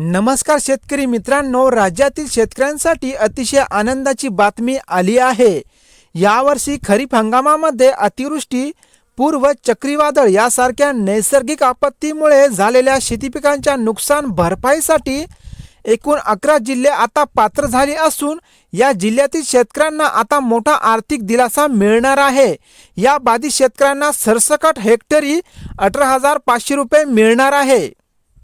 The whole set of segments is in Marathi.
नमस्कार शेतकरी मित्रांनो राज्यातील शेतकऱ्यांसाठी अतिशय आनंदाची बातमी आली आहे. यावर्षी खरीप हंगामामध्ये अतिवृष्टी पूर्व चक्रीवादळ यासारख्या नैसर्गिक आपत्तीमुळे झालेल्या शेतीपिकांच्या नुकसान भरपाईसाठी एकूण अकरा जिल्हे आता पात्र झाले असून या जिल्ह्यातील शेतकऱ्यांना आता मोठा आर्थिक दिलासा मिळणार आहे. या बाधित शेतकऱ्यांना सरसकट हेक्टरी अठरा हजार पाचशे रुपये मिळणार आहे.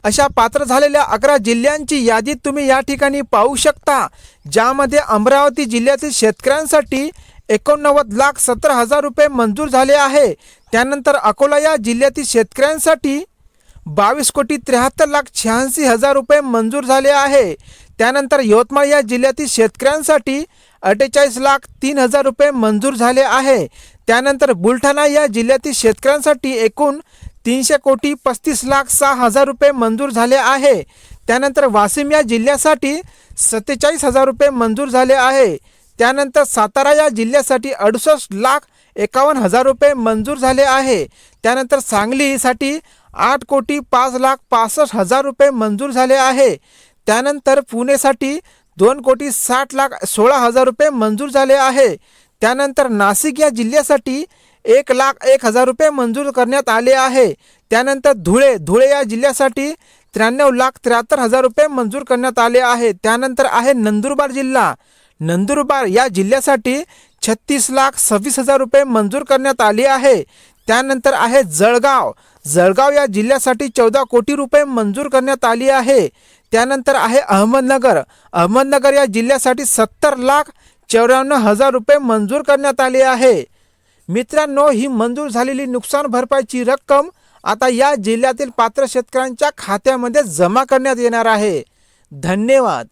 अशा पात्र झालेल्या अकरा जिल्ह्यांची यादी तुम्ही या ठिकाणी पाहू शकता ज्यामध्ये अमरावती जिल्ह्यातील शेतकऱ्यांसाठी एकोणनव्वद लाख सत्तर हजार रुपये मंजूर झाले आहे. त्यानंतर अकोला या जिल्ह्यातील शेतकऱ्यांसाठी बावीस कोटी त्र्याहत्तर लाख शहाऐंशी हजार रुपये मंजूर झाले आहे. त्यानंतर यवतमाळ या जिल्ह्यातील शेतकऱ्यांसाठी अठ्ठेचाळीस लाख तीन हजार रुपये मंजूर झाले आहे. त्यानंतर बुलढाणा या जिल्ह्यातील शेतकऱ्यांसाठी एकूण तीनशे कोटी पस्तीस लाख सहा हजार रुपये मंजूर झाले आहे. त्यानंतर वाशिम या जिल्ह्यासाठी सत्तेचाळीस हजार रुपये मंजूर झाले आहे. त्यानंतर सातारा या जिल्ह्यासाठी अडुसष्ट लाख एकावन्न हजार रुपये मंजूर झाले आहे. त्यानंतर सांगलीसाठी आठ कोटी पाच लाख पासष्ट हजार रुपये मंजूर झाले आहे. त्यानंतर पुणेसाठी दोन कोटी साठ लाख सोळा हजार रुपये मंजूर झाले आहे. त्यानंतर नाशिक या जिल्ह्यासाठी एक लाख एक हजार रुपये मंजूर करण्यात आले आहे. त्यानंतर धुळे धुळे या जिल्ह्यासाठी त्र्याण्णव लाख त्र्याहत्तर हजार रुपये मंजूर करण्यात आले आहे. त्यानंतर आहे नंदुरबार जिल्हा. नंदुरबार या जिल्ह्यासाठी छत्तीस लाख सव्वीस हजार रुपये मंजूर करण्यात आले आहे. त्यानंतर आहे जळगाव. जळगाव या जिल्ह्यासाठी चौदा कोटी रुपये मंजूर करण्यात आली आहे. त्यानंतर आहे अहमदनगर. अहमदनगर या जिल्ह्यासाठी सत्तर लाख चौऱ्याण्णव हजार रुपये मंजूर करण्यात आले आहे. मित्रांनो ही मंजूर झालेली नुकसान भरपाईची रक्कम आता या जिल्ह्यातील पात्र शेतकऱ्यांच्या खात्यामध्ये जमा करण्यात येणार आहे. धन्यवाद.